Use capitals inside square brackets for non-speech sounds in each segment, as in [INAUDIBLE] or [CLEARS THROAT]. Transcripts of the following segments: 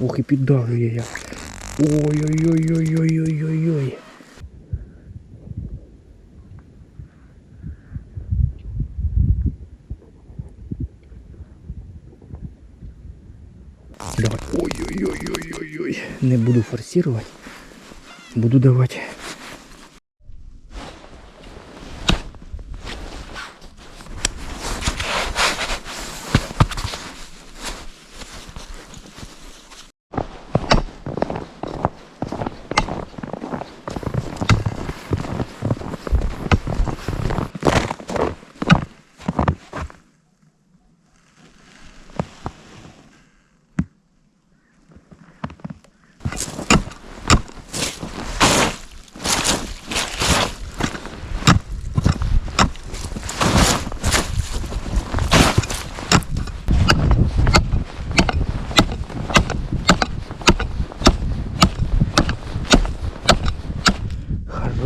Ох і піддавлює я. Ой-ой-ой-ой-ой-ой-ой-ой. Давай. Ой-ой-ой-ой-ой-ой. Не буду форсировать. Буду давать.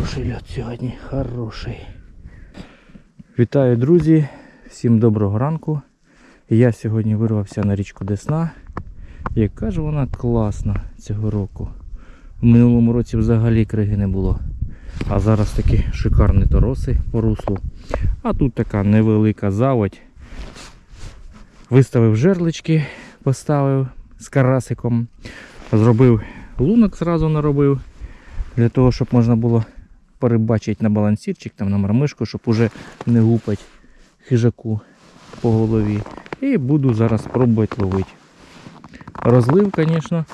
Хороший льот сьогодні, хороший. Вітаю, друзі! Всім доброго ранку. Я сьогодні вирвався на річку Десна. Яка ж вона класна цього року. В минулому році взагалі криги не було. А зараз такі шикарні тороси по руслу. А тут така невелика заводь. Виставив жерлички, поставив з карасиком. Зробив лунок зразу наробив. Для того, щоб можна було перебачити на балансірчик, там на мармишку, щоб уже не гупать хижаку по голові. І буду зараз пробувати ловити. Розлив, звісно,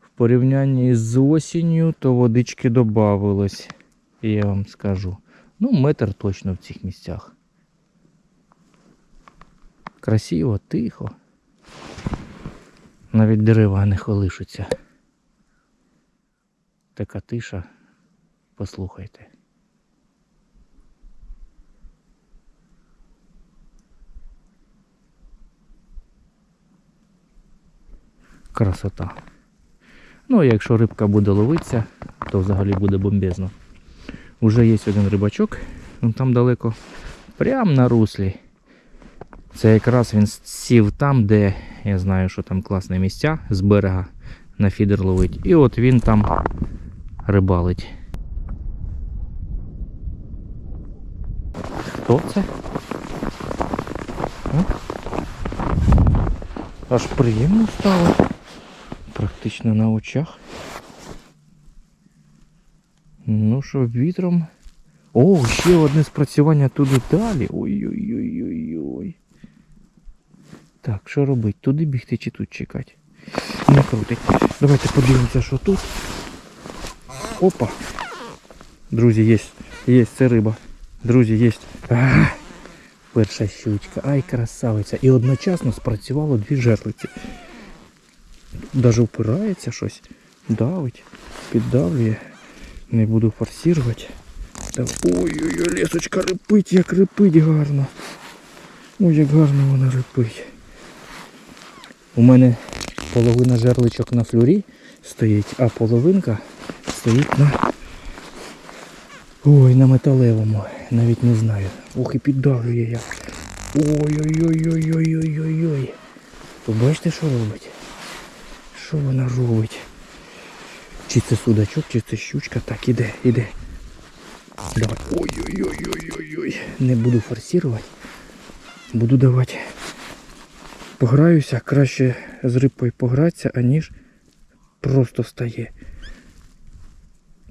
в порівнянні з осінню, то водички додавалось. Я вам скажу. Ну, метр точно в цих місцях. Красиво, тихо. Навіть дерева не колишуться. Така тиша. Послухайте. Красота. Ну, а якщо рибка буде ловитися, то взагалі буде бомбезно. Уже є один рибачок, він там далеко, прямо на руслі. Це якраз він сів там, де я знаю, що там класне місця з берега на фідер ловить. І от він там рибалить. Хто це? Аж приємно стало. Практично на очах. Ну що, вітром. О, ще одне спрацювання туди далі. Ой-ой-ой-ой-ой. Так, що робити? Туди бігти чи тут чекати? Не крутить. Давайте подивимося, що тут. Опа. Друзі, є. Є, це риба. Друзі, є. Перша щучка. Ай, красавиця. І одночасно спрацювало дві жерлиці. Даже впирається щось. Давить, піддавлює. Не буду форсувати. Ой-ой-ой, лісочка рипить, як рипить гарно. Ой, як гарно вона рипить. У мене половина жерличок на флюрі стоїть, а половинка стоїть на. Ой, на металевому. Навіть не знаю. Ох і піддавлює я. Ой-ой-ой-ой-ой-ой-ой-ой. Ви бачите, що робить? Що вона робить? Чи це судачок, чи це щучка? Так, іде, іде. Давай. Ой-ой-ой-ой-ой-ой. Не буду форсувати. Буду давати. Пограюся, краще з рибкою погратися, аніж просто стає.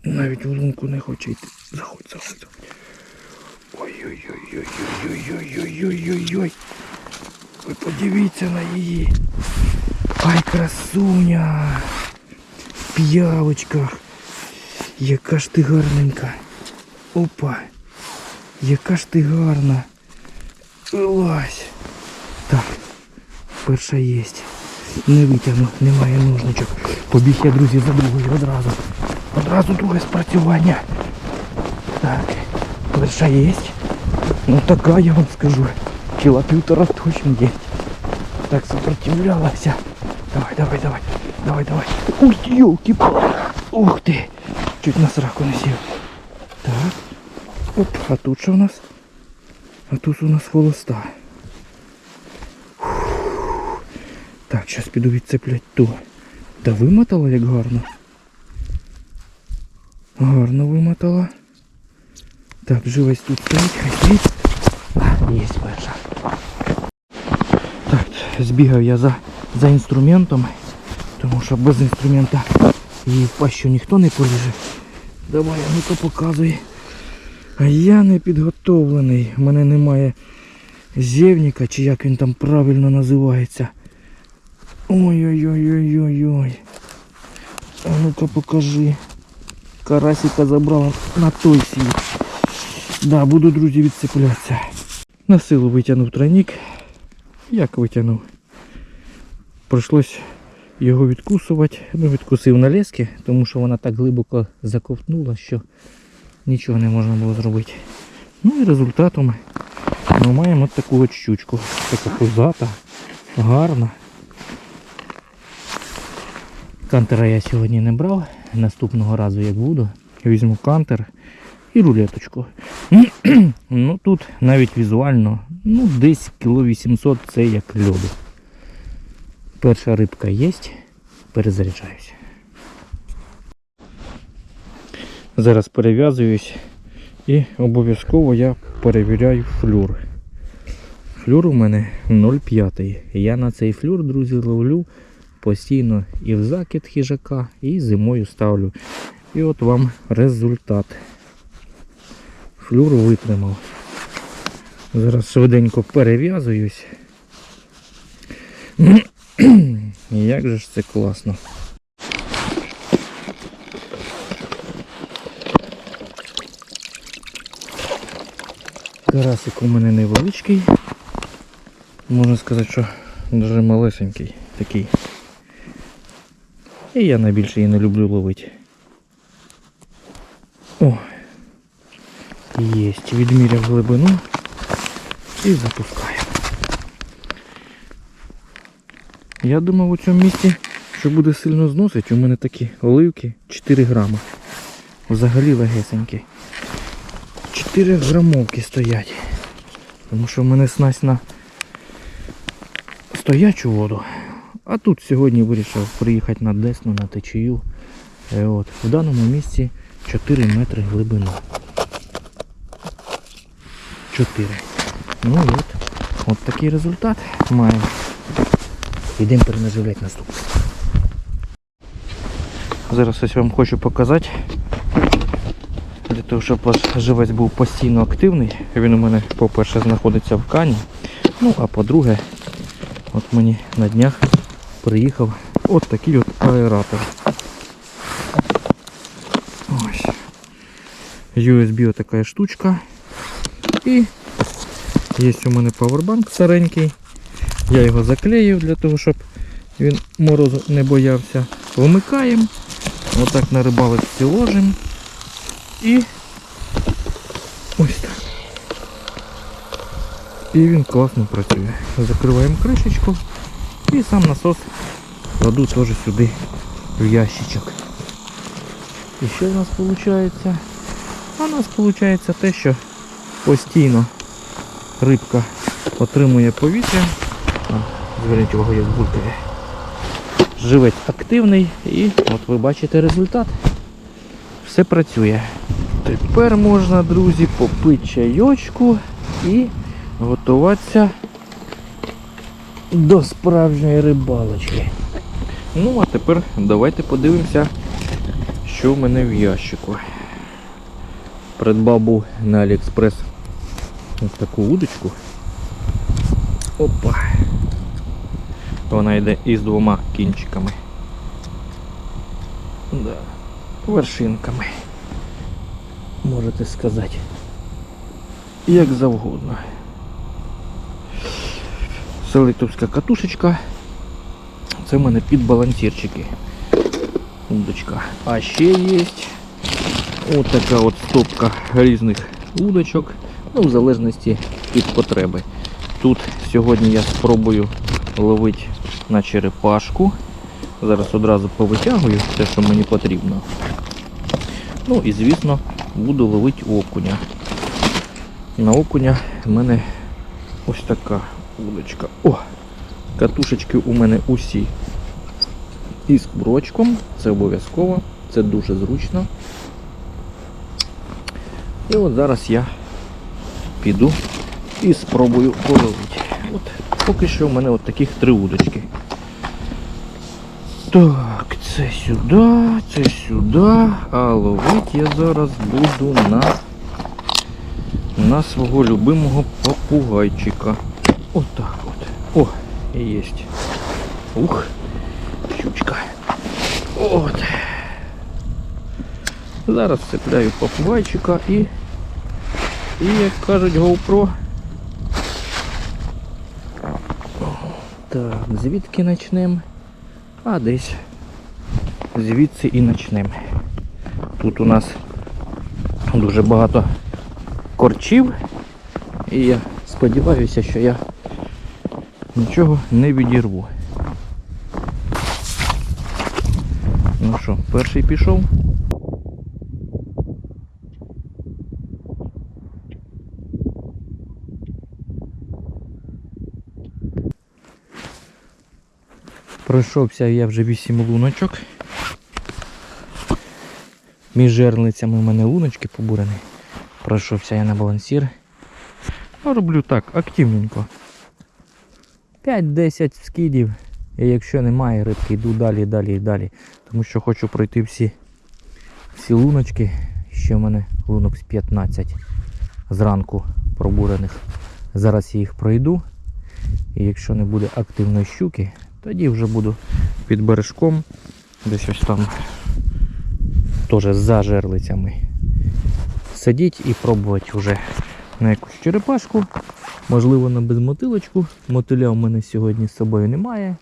Навіть в лунку не хоче йти. Заходь, заходь. Ой-ой-ой-ой-ой-ой-ой-ой-ой-ой-ой. Ви подивіться на її. Ай, красуня. В п'явочках. Яка ж ти гарненька. Опа. Яка ж ти гарна. Вилазь. Так. Перша єсть. Не витягну, немає ножничок. Побіг я, друзі, за другою одразу. Одразу друге спрацювання. Так, перша єсть. Ну така я вам скажу. Кіла півтора точно є. Так сопротивлялася. Давай, давай, давай. Давай, давай. Ух ти, ёлки Ух ти. Чуть на сраку не сів. Так. Оп, а тут що у нас? А тут у нас холоста. Так, зараз піду відцеплять ту. Та вимотала як гарно. Гарно вимотала. Так, живець тут стоїть, хай. А, є перша. Так, збігав я за, за інструментом, тому що без інструмента її в пащу ніхто не поліже. Давай, ну то показуй. А я не підготовлений. У мене немає зєвніка, чи як він там правильно називається. Ой-ой-ой-ой-ой-ой. А ну-ка покажи. Карасика забрала на той світ. Да, буду, друзі, відцеплятися. На силу витягнув тройник. Як витягнув? Прийшлось його відкусувати. Ну, відкусив на лески, тому що вона так глибоко заковтнула, що нічого не можна було зробити. Ну і результатом ми маємо от таку от щучку. Така пузата, гарна. Кантера я сьогодні не брав. Наступного разу як буду, візьму кантер і рулеточку. [CLEARS THROAT] ну тут навіть візуально, ну десь кіло 800 це як льоду. Перша рибка є, перезаряджаюся. Зараз перев'язуюсь і обов'язково я перевіряю флюр. Флюр у мене 0,5. Я на цей флюр, друзі, ловлю постійно і в закид хижака, і зимою ставлю. І от вам результат. Флюр витримав. Зараз швиденько перев'язуюсь. [CLEARS THROAT] Як же ж це класно. Карасик у мене невеличкий. Можна сказати, що дуже малесенький такий. І я найбільше її не люблю ловити. О! Єсть, відміряв глибину і запускаю. Я думав у цьому місці, що буде сильно зносити. У мене такі оливки 4 грами. Взагалі легесенькі. 4 грамовки стоять. Тому що в мене снасть на стоячу воду. А тут сьогодні вирішив приїхати на Десну, на течію. Е, От, в даному місці 4 метри глибина. 4. Ну от, от такий результат маємо. Йдемо перенаживляти наступний. Зараз ось вам хочу показати. Для того, щоб ваш живець був постійно активний. Він у мене, по-перше, знаходиться в кані. Ну, а по-друге, от мені на днях приїхав от такий от аератор. Ось. USB отака штучка. І є у мене павербанк старенький. Я його заклеїв для того, щоб він морозу не боявся. Вмикаємо. Отак на рибалочці ложимо. І ось так. І він класно працює. Закриваємо кришечку і сам насос кладу теж сюди в ящичок. І що в нас виходить? А у нас виходить те, що постійно рибка отримує повітря. Зверніть увагу, як булькає. Живець активний і от ви бачите результат. Все працює. Тепер можна, друзі, попити чайочку і готуватися до справжньої рибалочки. Ну, а тепер давайте подивимося, що в мене в ящику. Придбав був на Аліекспрес ось таку удочку. Опа. Вона йде із двома кінчиками. Да. Вершинками. Можете сказати. Як завгодно. Селитовська катушечка. Це в мене під балансірчики. Удочка. А ще є от така от стопка різних удочок. Ну, в залежності від потреби. Тут сьогодні я спробую ловити на черепашку. Зараз одразу повитягую те, що мені потрібно. Ну і звісно буду ловити окуня. На окуня в мене ось така удочка. О! Катушечки у мене усі із курочком. Це обов'язково, це дуже зручно. І от зараз я піду і спробую половити. От поки що в мене от таких три удочки. Так, це сюди, це сюди. А ловити я зараз буду на, на свого любимого попугайчика. Отак от. О, і єсть. Ух, щучка. От. Зараз цепляю попугайчика і, і як кажуть, GoPro. Так, звідки почнемо? А десь звідси і почнемо. Тут у нас дуже багато корчів. І я сподіваюся, що я нічого не відірву. Ну що, перший пішов. Пройшовся я вже 8 луночок. Між жерлицями у мене луночки побурені. Пройшовся я на балансір. Ну, роблю так, активненько. 5-10 скидів. І якщо немає рибки, йду далі, далі далі. Тому що хочу пройти всі, всі луночки. Ще в мене лунок з 15 зранку пробурених. Зараз я їх пройду. І якщо не буде активної щуки, тоді вже буду під бережком, десь ось там теж за жерлицями сидіти і пробувати вже на якусь черепашку. Можливо, на безмотилочку. Мотиля у мене сьогодні з собою немає.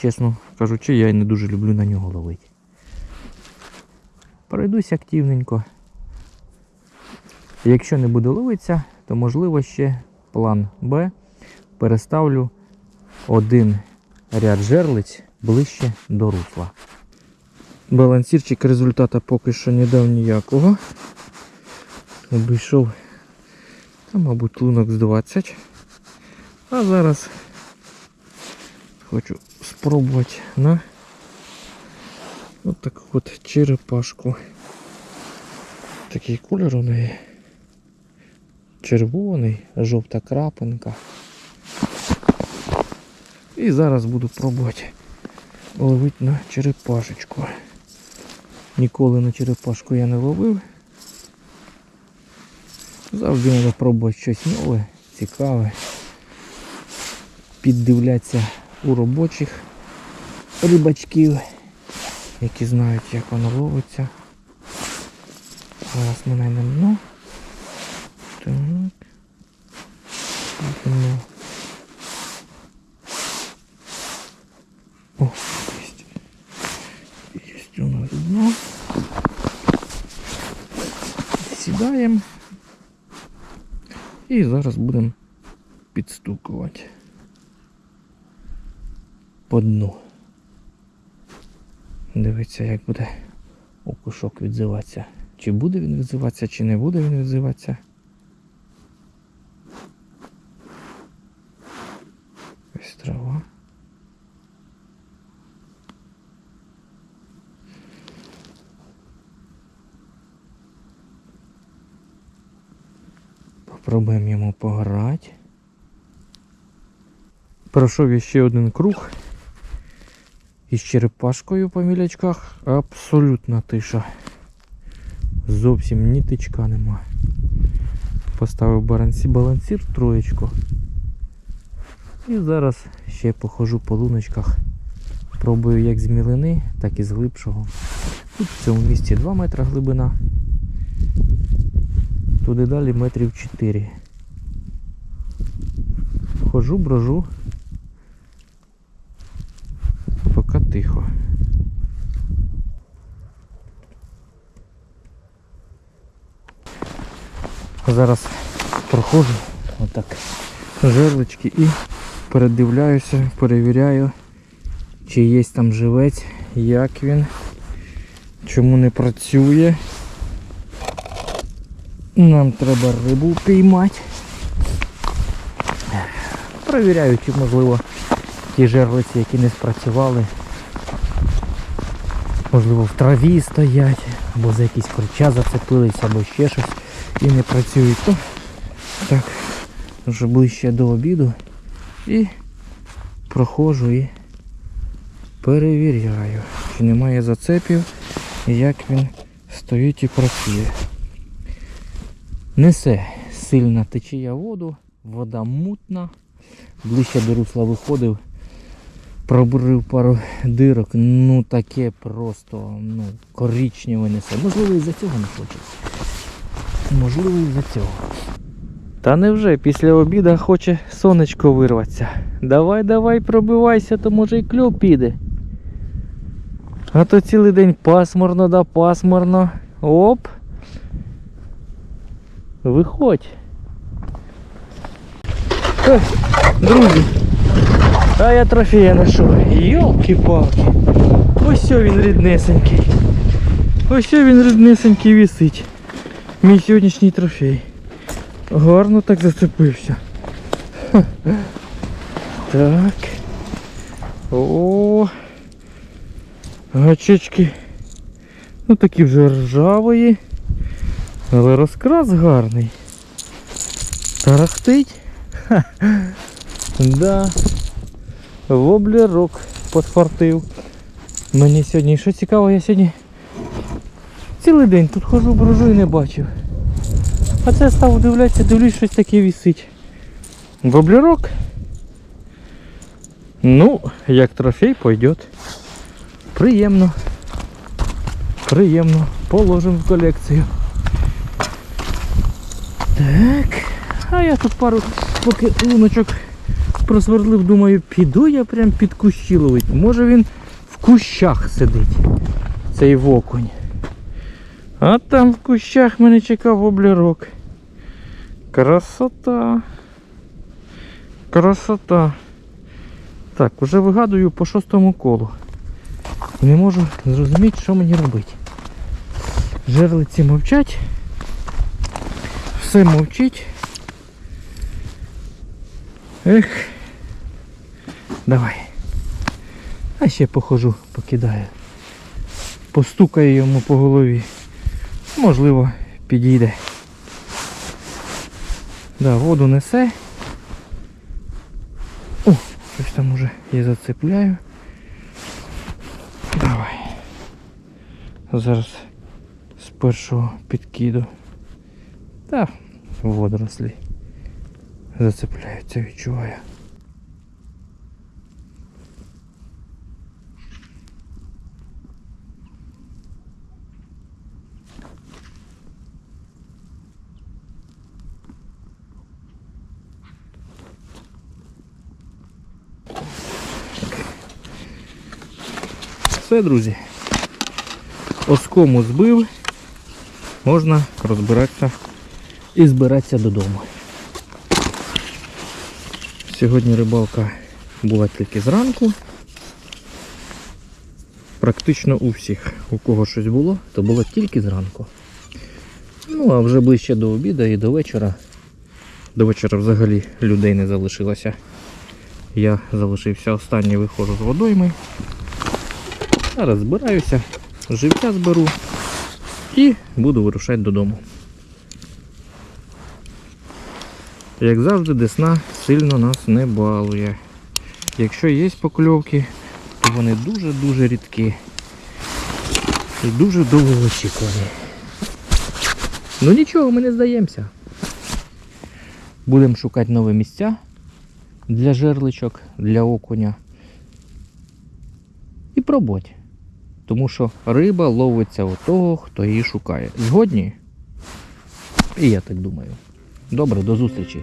Чесно кажучи, я і не дуже люблю на нього ловити. Пройдусь активненько. Якщо не буду ловитися, то можливо ще план Б переставлю один ряд жерлиць ближче до русла. Балансірчик результата поки що не дав ніякого. Обійшов, та, мабуть, лунок з 20. А зараз хочу спробувати на от таку от черепашку. Такий колір у неї. Червоний, жовта крапинка. І зараз буду пробувати ловити на черепашечку. Ніколи на черепашку я не ловив. Завжди треба пробувати щось нове, цікаве. Піддивлятися у робочих рибачків, які знають, як воно ловиться. Зараз ми знайдемо дно. Так. Дно. О, есть. Есть у нас дно. Сідаємо. І зараз будемо підстукувати по дну. Дивіться, як буде окушок відзиватися. Чи буде він відзиватися, чи не буде він відзиватися. Ось трава. Попробуємо йому пограти. Пройшов ще один круг. Із черепашкою по мілячках абсолютна тиша. Зовсім ні тичка нема. Поставив балансі, балансір троєчку. І зараз ще похожу по луночках. Пробую як з мілини, так і з глибшого. Тут в цьому місці 2 метри глибина. Туди далі метрів 4. Хожу, брожу. Поки тихо. Зараз проходжу отак жерлочки і передивляюся, перевіряю, чи є там живець, як він, чому не працює. Нам треба рибу піймати. Провіряю, чи можливо ті жерлиці, які не спрацювали, можливо, в траві стоять, або за якісь корча зацепились, або ще щось і не працюють. То так, вже ближче до обіду і проходжу і перевіряю, чи немає зацепів і як він стоїть і працює. Несе сильна течія воду, вода мутна. Ближче до русла виходив, пробурив пару дирок, ну таке просто ну, коричневе несе. Можливо, із-за цього не хочеться. Можливо, із-за цього. Та невже після обіда хоче сонечко вирватися. Давай, давай, пробивайся, то може й кльов піде. А то цілий день пасмурно да пасмурно. Оп. Виходь. Ех, друзі. А я трофея знайшов. Йолки-палки. Ось він ріднесенький. Ось він ріднесенький висить. Мій сьогоднішній трофей. Гарно так зацепився. Так. О. Гачечки. Ну такі вже ржавої. Але розкрас гарний. Тарахтить. Ха. Да. Воблерок подфартив. Мені сьогодні, що цікаво, я сьогодні цілий день тут хожу, брожу і не бачив. А це став дивлятися, дивлюсь, щось таке висить. Воблерок. Ну, як трофей пойдет. Приємно. Приємно. Положимо в колекцію. Так. А я тут пару поки луночок просверлив, думаю, піду я прям під кущі ловить. Може він в кущах сидить. Цей вокунь. А там в кущах мене чекав воблерок. Красота. Красота. Так, уже вигадую по шостому колу. Не можу зрозуміти, що мені робити. Жерлиці мовчать. Все мовчить. Ех. Давай. А ще похожу, покидаю. Постукаю йому по голові. Можливо, підійде. Да, воду несе. О, щось там уже я зацепляю. Давай. Зараз з першого підкиду. Та водорослі. Зацепляються, відчуваю. Все, друзі. Оскому збив. Можна розбиратися І збиратися додому. Сьогодні рибалка була тільки зранку. Практично у всіх, у кого щось було, то було тільки зранку. Ну, а вже ближче до обіду і до вечора. До вечора взагалі людей не залишилося. Я залишився останній виходжу з водойми. Зараз збираюся, живця зберу і буду вирушати додому. Як завжди, десна сильно нас не балує. Якщо є покльовки, то вони дуже-дуже рідкі. І дуже довго очікувані. Ну нічого, ми не здаємося. Будемо шукати нові місця для жерличок, для окуня. І пробувати. Тому що риба ловиться у того, хто її шукає. Згодні? І я так думаю. Добре, до зустрічі.